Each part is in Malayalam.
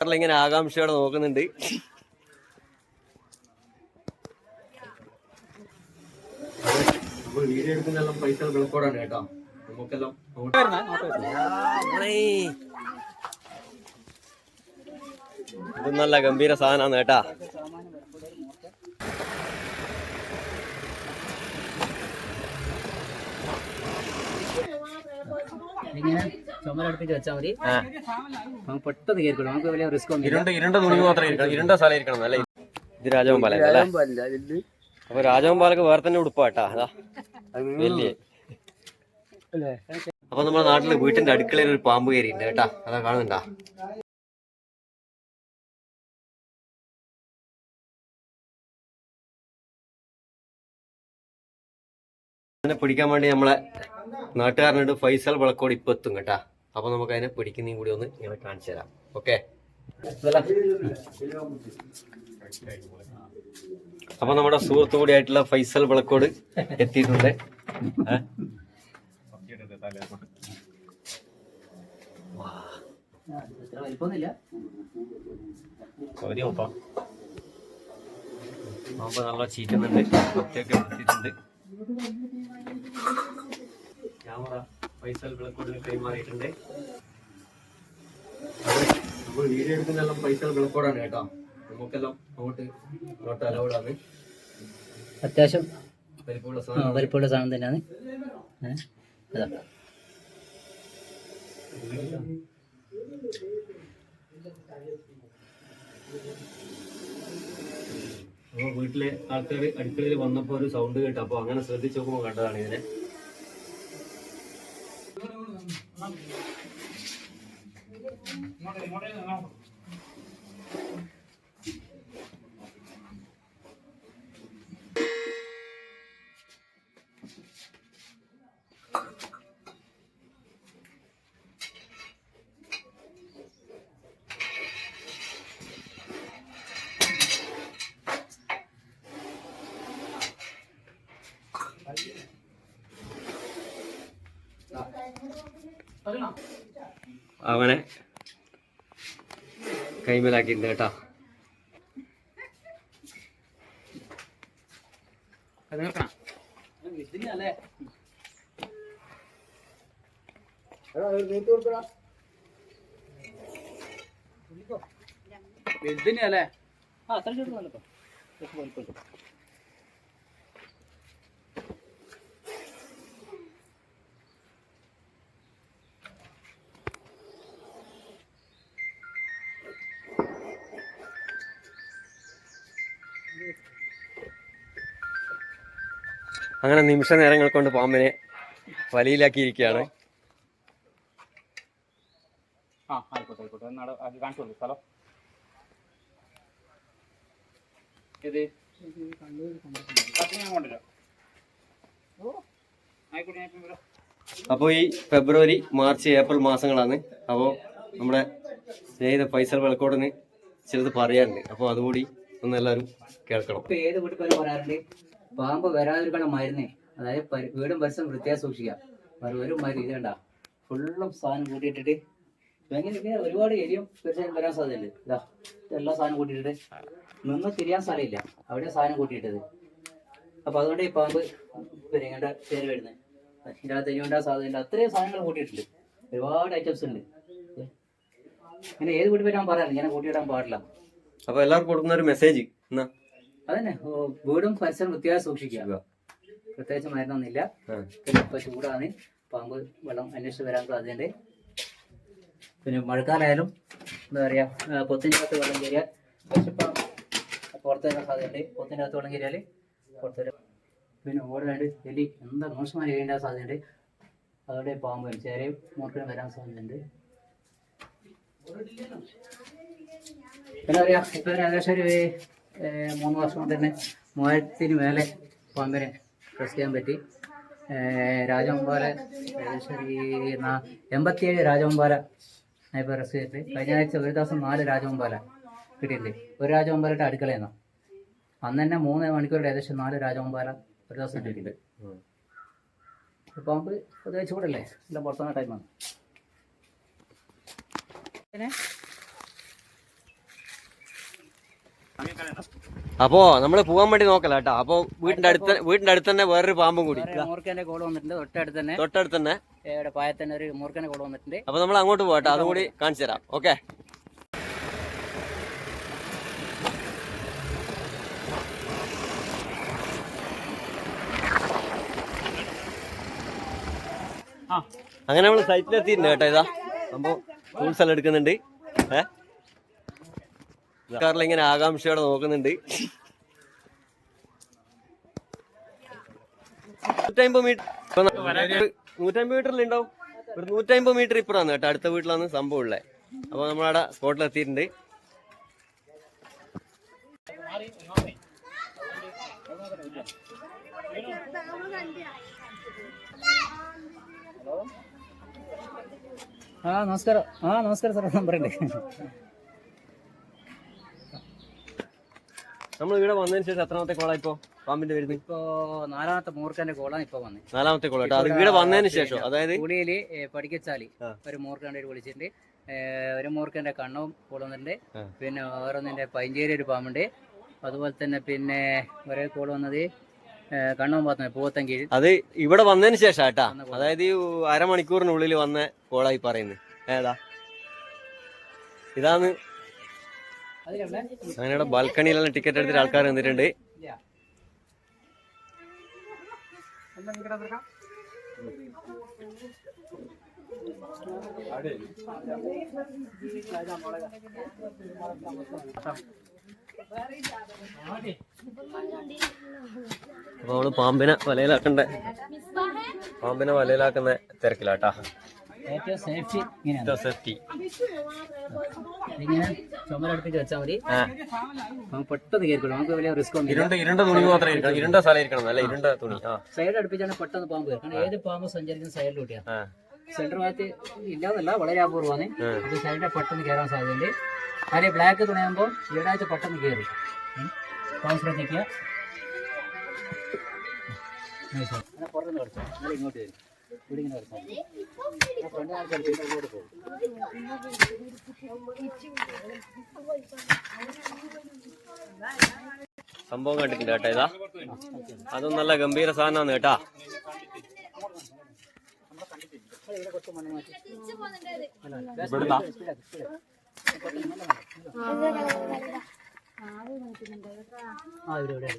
ാറിൽ ഇങ്ങനെ ആകാംക്ഷയോടെ നോക്കുന്നുണ്ട്. വീഡിയോ എടുക്കുന്നെല്ലാം പൈസ വിളക്കോടാണ് കേട്ടോ നമുക്കെല്ലാം ഇത് നല്ല ഗംഭീര സാധനമാണ് കേട്ടാ. ഇങ്ങനെ ചുമലടുപ്പിച്ച് വെച്ചാൽ മതി. നമുക്ക് പെട്ടെന്ന് കയറിക്കോളും നമുക്ക് വലിയ റിസ്ക് ഇരുണ്ട ഇരുണ്ട തുണി മാത്രമേ ഇരിക്കണം. ഇരുണ്ട സ്ഥലം ഇരിക്കണം അല്ലേ? ഇത് അല്ലേ? അപ്പൊ രാജവമ്പാലക്ക് വേറെ തന്നെ ഉടുപ്പാട്ടാ അതാ. വലിയ. അപ്പൊ നമ്മുടെ നാട്ടിൽ വീട്ടിന്റെ അടുക്കളയിൽ ഒരു പാമ്പ് കയറിയിട്ടുണ്ട് കേട്ടാ. അതാ കാണുന്നുണ്ടാ. അതിനെ പിടിക്കാൻ വേണ്ടി നമ്മളെ നാട്ടുകാരനോട് ഫൈസൽ വിളക്കോട് ഇപ്പൊ എത്തും കേട്ടാ. അപ്പൊ നമുക്ക് അതിനെ പിടിക്കുന്നതും കൂടി ഒന്ന് ഇങ്ങനെ കാണിച്ചു തരാം. ഓക്കെ അപ്പൊ നമ്മുടെ സുഹൃത്തു കൂടി ആയിട്ടുള്ള ഫൈസൽ വിളക്കോട് എത്തിയിട്ടുണ്ട്. നല്ല ചീറ്റുന്നുണ്ട്. ഒറ്റയൊക്കെ എത്തിയിട്ടുണ്ട് ക്യാമറ. ഫൈസൽ വിളക്കോടിന് കൈമാറിയിട്ടുണ്ട്. നമ്മൾ വീഡിയോ എടുക്കുന്നെല്ലാം ഫൈസൽ വിളക്കോടാണ് കേട്ടോ. നമുക്കെല്ലാം അങ്ങോട്ട് അങ്ങോട്ട് അലൗഡാണ് അത്യാവശ്യം വലിപ്പമുള്ള സാധനം. വലിപ്പമുള്ള സാധനം തന്നെയാണ്? അതാ. അപ്പൊ വീട്ടിലെ ആൾക്കാർ അടുക്കളയിൽ വന്നപ്പോ ഒരു സൗണ്ട് കേട്ടു. അപ്പൊ അങ്ങനെ ശ്രദ്ധിച്ചു നോക്കുമ്പോ കണ്ടതാണ് ഇതിനെ. അവനെ കൈമലാക്കിയിട്ടുണ്ട് കേട്ടാ. അത് നിർത്തണം ഇതിനല്ലേ വലുതിനല്ലേ ആ അത്ര ചെറുതല്ലോ അങ്ങനെ നിമിഷ നേരങ്ങൾ കൊണ്ട് പാമ്പിനെ വലയിലാക്കിയിരിക്കുകയാണ്. ആ ആയിക്കോട്ടെ ആയിക്കോട്ടെ. എന്നാട് അത് കാണിച്ചു കൊടുക്കും സ്ഥലം? ഇത് ഞാൻ കൊണ്ടുവരാം. ഓ ആയിക്കോട്ടെ ഞാൻ ഇപ്പം വരാം അപ്പോൾ ഈ ഫെബ്രുവരി മാർച്ച് ഏപ്രിൽ മാസങ്ങളാണ്. അപ്പോൾ നമ്മുടെ സ്നേഹിത ഫൈസൽ വിളക്കോടിന് ചിലത് പറയാനുണ്ട്. അപ്പോൾ അതുകൂടി ഒന്ന് എല്ലാവരും കേൾക്കണം. ഏത് വീട്ടിൽ പോലും പറയാറുണ്ട് പാമ്പ് വരാതിരിക്കണ മരുന്നേ അതായത് പരി- വീടും പരിസരം വൃത്തിയായി സൂക്ഷിക്കുക. ഒരു മരുന്ന് ഇത് കണ്ട ഫുള്ളും സാധനം കൂട്ടിയിട്ടിട്ട് എങ്ങനെ ഇങ്ങനെ ഒരുപാട് എരിയും തീർച്ചയായും വരാൻ സാധ്യതയുണ്ട്. ഇതാ എല്ലാ സാധനം കൂട്ടിയിട്ടിട്ട് നിന്ന് തിരിയാൻ സ്ഥലമില്ല. അവിടെ സാധനം കൂട്ടിയിട്ടത്. അപ്പൊ അതുകൊണ്ട് ഈ പാമ്പ് പിന്നെ കയറി വരുന്നത് ഇതിന്റെ അകത്ത് സാധ്യതയില്ല അത്രയും സാധനങ്ങൾ കൂട്ടിയിട്ടുണ്ട്. ഒരുപാട് ഐറ്റംസ് ഉണ്ട്. ഇങ്ങനെ ഏത് വീട്ടിൽ വരാൻ പറയാറില്ല. ഇങ്ങനെ കൂട്ടിയിടാൻ പാടില്ല. അപ്പൊ എല്ലാവർക്കും കൊടുക്കുന്ന ഒരു മെസ്സേജ് എന്നാ? അതന്നെ. വീടും പരിസരം വൃത്തിയായി സൂക്ഷിക്കുക. പ്രത്യേകിച്ച് മരുന്നൊന്നുമില്ല പിന്നെ ഇപ്പൊ ചൂടാണ്. പാമ്പ് വെള്ളം അന്വേഷിച്ച് വരാൻ സാധ്യതയുണ്ട്. പിന്നെ മഴക്കാലമായാലും എന്താ പറയാ അകത്ത് വെള്ളം കയറിയാൽ വിശപ്പം പുറത്ത് വരാൻ സാധ്യതയുണ്ട്. പൊത്തിന്റെ അകത്ത് വെള്ളം കയറിയാൽ പുറത്ത് വരാം. പിന്നെ ഓടാണ്ട് എലി എന്താ മോശമായി കഴിയേണ്ട സാധ്യതയുണ്ട്. അതോടെ പാമ്പ് ചേരയും മൂർക്കനും വരാൻ സാധ്യതയുണ്ട്. പിന്നെ പറയാ ഇപ്പൊ ഏകദേശം ഒരു മൂന്ന് വർഷം കൊണ്ട് തന്നെ മൂവായിരത്തിന് മേലെ പാമ്പിനെ ഡ്രസ് ചെയ്യാൻ പറ്റി. രാജവമ്പാല എൺപത്തിയേഴ് രാജവമ്പാല ഇപ്പോൾ റെസ്റ്റ് ചെയ്തിട്ട് കഴിഞ്ഞ ആഴ്ച ഒരു ദിവസം നാല് രാജവമ്പാല കിട്ടിയിട്ടുണ്ട്. ഒരു രാജവമ്പാലയുടെ അടുക്കളയെന്ന. അന്ന് തന്നെ മൂന്ന് മണിക്കൂറുടെ ഏകദേശം നാല് രാജവമ്പാല ഒരു ദിവസം കിട്ടിയിട്ടുണ്ട്. പാമ്പ് ഉപയോഗിച്ചു കൂടല്ലേ എല്ലാം പുറത്തുനിന്ന ടൈമാണ് അപ്പോ നമ്മൾ പോകാൻ വേണ്ടി നോക്കല കേട്ടോ. അപ്പൊ വീടിന്റെ അടുത്ത് വീടിന്റെ അടുത്ത് തന്നെ വേറൊരു പാമ്പും കൂടി കോൾ വന്നിട്ടുണ്ട് തൊട്ടടുത്ത് തന്നെ. തൊട്ടടുത്ത് തന്നെ. ഏ, ഇവിടെ പായത്തന്നെ ഒരു കോൾ വന്നിട്ടുണ്ട്. അപ്പൊ നമ്മൾ അങ്ങോട്ട് പോകട്ടെ അതും കൂടി കാണിച്ചു തരാം. ഓക്കെ. അങ്ങനെ നമ്മൾ സൈറ്റിലെത്തിയിട്ടുണ്ട് കേട്ടോ ഇതാ. സംഭവം ടൂൾസ് എല്ലാം എടുക്കുന്നുണ്ട്. ഏഹ് കാറിൽ ഇങ്ങനെ ആകാംക്ഷയോടെ നോക്കുന്നുണ്ട്. നൂറ്റമ്പത് മീറ്റർ നൂറ്റമ്പത് മീറ്ററിൽ ഉണ്ടാവും ഒരു നൂറ്റമ്പത് മീറ്റർ ഇപ്പുറമാണ് കേട്ടോ. അടുത്ത വീട്ടിലാണ് സംഭവം ഉള്ളത് അപ്പൊ നമ്മളവിടെ സ്പോട്ടിൽ എത്തിയിട്ടുണ്ട്. ആ നമസ്കാരം. ആ നമസ്കാരം സാർ നമ്പർ നമ്മൾ ഇവിടെ വന്നതിന് ശേഷം എത്രാമത്തെ കോളാ ഇപ്പോ? പാമ്പിന്റെ വരുന്നത് ഇപ്പോ നാലാമത്തെ മൂർഖന്റെ കോളാണ് ഇപ്പൊ വന്നത് നാലാമത്തെ കോള കേട്ടോ. അത് ഇവിടെ വന്നതിന് ശേഷം അതായത്? പുളിയിൽ പഠിക്കച്ചാലി ഒരു മൂർഖന്റെ വിളിച്ചിട്ടുണ്ട്. ഒരു മൂർഖന്റെ കണ്ണവും കോൾ പിന്നെ ഓരോന്നിന്റെ പൈഞ്ചേരി ഒരു പാമ്പുണ്ട്. അതുപോലെ തന്നെ പിന്നെ ഒരേ കോൾ വന്നത് ഏ, കണ്ണവും പാത്തുന്നത് പൂവത്തൻ അത് ഇവിടെ വന്നതിന് ശേഷം കേട്ടാ. അതായത് ഈ അരമണിക്കൂറിനുള്ളിൽ വന്ന കോളായി പറയുന്നത്. ഏതാ? ഇതാണ് അങ്ങനെ ബാൽക്കണിയിലെല്ലാം ടിക്കറ്റ് എടുത്തിട്ട് ആൾക്കാർ വന്നിട്ടുണ്ട്. ഇല്ല. അപ്പൊ നമ്മൾ പാമ്പിനെ വലയിലാക്കണ്ടേ? പാമ്പിനെ വലയിലാക്കുന്ന തിരക്കിലാട്ടാ. ഏറ്റവും സേഫ്റ്റി ഇങ്ങനെയാണ്. സേഫ്റ്റി. ഇങ്ങനെ ചുമരെടുപ്പിച്ച് വെച്ചാൽ മതി. നമുക്ക് പെട്ടെന്ന് കയറിക്കൊള്ളു നമുക്ക് വലിയ റിസ്ക് ഒന്നും ഇരുണ്ട ഇരുണ്ട തുണി മാത്രമേ ഇരിക്കണം ഇരുണ്ട സ്ഥലം ഇരിക്കണം. അല്ല? ഇരുണ്ട തുണി. സൈഡ് അടുപ്പിച്ചാണ് പെട്ടെന്ന് പാമ്പ് കയറും കാരണം ഏത് പാമ്പ് സഞ്ചരിക്കുന്ന സൈഡിലൂട്ടിയാണ് സെന്റർ ഭാഗത്ത് ഇല്ലാന്നല്ല വളരെ അപൂർവമാണ്. അത് സൈഡിൽ പെട്ടെന്ന് കയറാൻ സാധ്യതയുണ്ട്. അതിൽ ബ്ലാക്ക് തുണിയാകുമ്പോൾ ഈടാഴ്ച പെട്ടെന്ന് കയറി. പാമ്പ് ശ്രദ്ധിക്കുക പുറത്തുനിന്ന് കളിച്ചോ ഇങ്ങോട്ട് വരും. സംഭവം. കണ്ടിട്ടുണ്ട് കേട്ടോ ഇതാ. അതും നല്ല ഗംഭീര സാധനമാണ് കേട്ടാ. ആ ഇവിടെ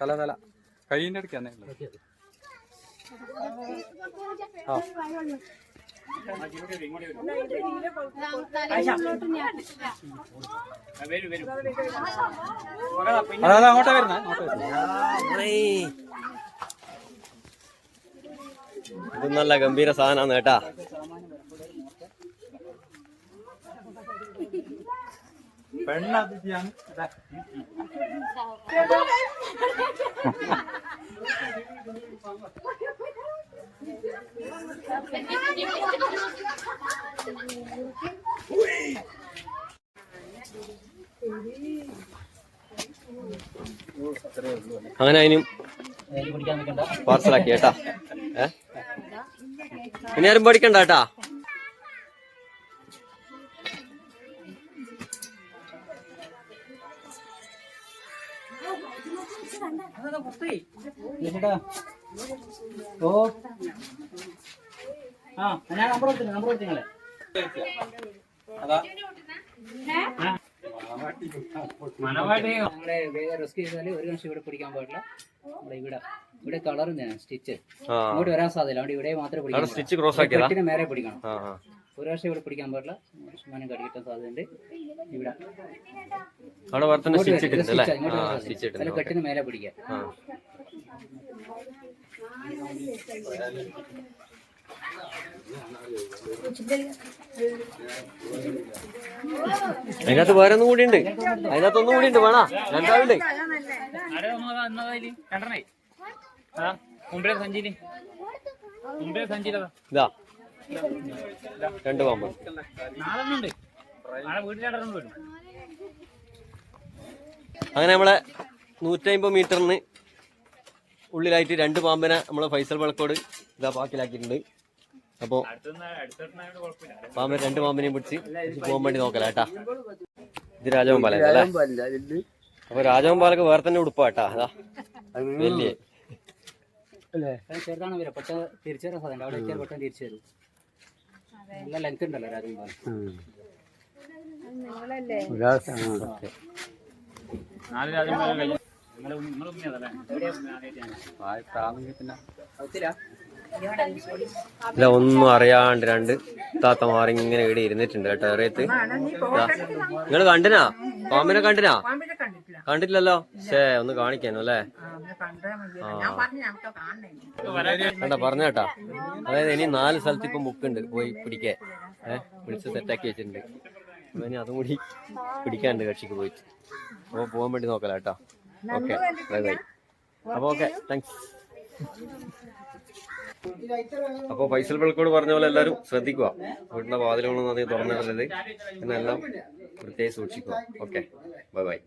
തല തല. കൈയിന്റെ അടുക്കാന്നേ അതാ അങ്ങോട്ടാ വരുന്നേ ഇത് നല്ല ഗംഭീര സാധനമാണ് കേട്ടാ പെണ്ണതിഥിയാണ്. അങ്ങനെ അതിനും പാർസലാക്കി കേട്ടാ. ഏ? ഇനി ആരും പഠിക്കണ്ട കേട്ടാ. ചേട്ടാ ഓ. ആ ഞാൻ നമ്പർ കൊടുത്തു നമ്പർ അതാ. നമ്മളെ വേഗം റെസ്ക്യൂ ചെയ്താൽ ഒരു നിമിഷം ഇവിടെ പിടിക്കാൻ പാടില്ല. നമ്മുടെ ഇവിടെ ഇവിടെ കളർ സ്റ്റിച്ച് ഇങ്ങോട്ട് വരാൻ സാധ്യത അവിടെ ഇവിടെ മാത്രമേ പിടിക്കാൻ സ്റ്റിച്ച് ക്രോസ് ആക്കിയതാ? മേലെ പിടിക്കണം. ഒരു വർഷം ഇവിടെ പിടിക്കാൻ പാടില്ല. ശുമാനം കടികിട്ടാൻ സാധ്യതയുണ്ട്. ഇവിടെ. അവിടെ സ്റ്റിച്ച് ഇട്ടിട്ടുണ്ട് അല്ലേ? സ്റ്റിച്ച് ഇട്ടിട്ടുണ്ട്. കെട്ടിന് മേലെ പിടിക്കാം. അതിനകത്ത് വേറെ ഒന്നും കൂടി ഉണ്ട്. അതിനകത്ത് ഒന്നും കൂടി ഉണ്ട്. വേണ? രണ്ടാളുണ്ട്. ഇതാ. രണ്ട് പാമ്പ്. അങ്ങനെ നമ്മളെ നൂറ്റമ്പത് മീറ്ററിന് ഉള്ളിലായിട്ട് രണ്ട് പാമ്പിനെ നമ്മളെ ഫൈസൽ വിളക്കോട് ഇതാ പാക്കിലാക്കിയിട്ടുണ്ട്. അപ്പോൾ പാമ്പിനെ രണ്ട് പാമ്പിനെയും പിടിച്ച് പോകാൻ വേണ്ടി നോക്കല കേട്ടാ. ഇത് രാജവൻ പാലം അല്ലേ? അപ്പൊ രാജവൻ പാലൊക്കെ വേറെ തന്നെ ഉടുപ്പാട്ടാ അതാ. വലിയ. ചെറുതാണ് വരാം പക്ഷെ തിരിച്ചു സാധ്യത അവിടെ എത്തിയാൽ പെട്ടെന്ന് തിരിച്ചു വരും. നല്ല ലെങ്ത് ഉണ്ടല്ലോ നാല് കഴിഞ്ഞു നിങ്ങളെ നിങ്ങളെ ഉമ്മയതല്ലേ ഒത്തില്ല ഇല്ല ഒന്നും അറിയാണ്ട് രണ്ട് താത്തമാർ ഇങ്ങനെ ഇവിടെ ഇരുന്നിട്ടുണ്ട് കേട്ടോ അറിയത്ത്. നിങ്ങൾ കണ്ടിനാ? പാമ്പിനെ കണ്ടിനാ? കണ്ടിട്ടില്ലല്ലോ? ഷേ ഒന്ന് കാണിക്കാനോ അല്ലേ? കണ്ട പറഞ്ഞേട്ടാ അതായത് ഇനി നാല് സ്ഥലത്ത് ഇപ്പം ബുക്ക് ഉണ്ട് പോയി പിടിക്കാൻ. ഏഹ് പിടിച്ച് സെറ്റാക്കി വെച്ചിട്ടുണ്ട്. ഇനി അതും കൂടി പിടിക്കാണ്ട് കക്ഷിക്ക് പോയിട്ട്. അപ്പോൾ പോകാൻ വേണ്ടി നോക്കല കേട്ടോ. ഓക്കെ ബൈ ബൈ അപ്പോൾ ഓക്കെ താങ്ക്സ് അപ്പോൾ ഫൈസൽ വെളുക്കോട് പറഞ്ഞ പോലെ എല്ലാവരും ശ്രദ്ധിക്കുക. വീട്ടിലെ വാതിലുകളൊന്നും അധികം തുറന്നിടരുത് എന്നെല്ലാം പ്രത്യേകിച്ച് സൂക്ഷിക്കുക. Okay bye by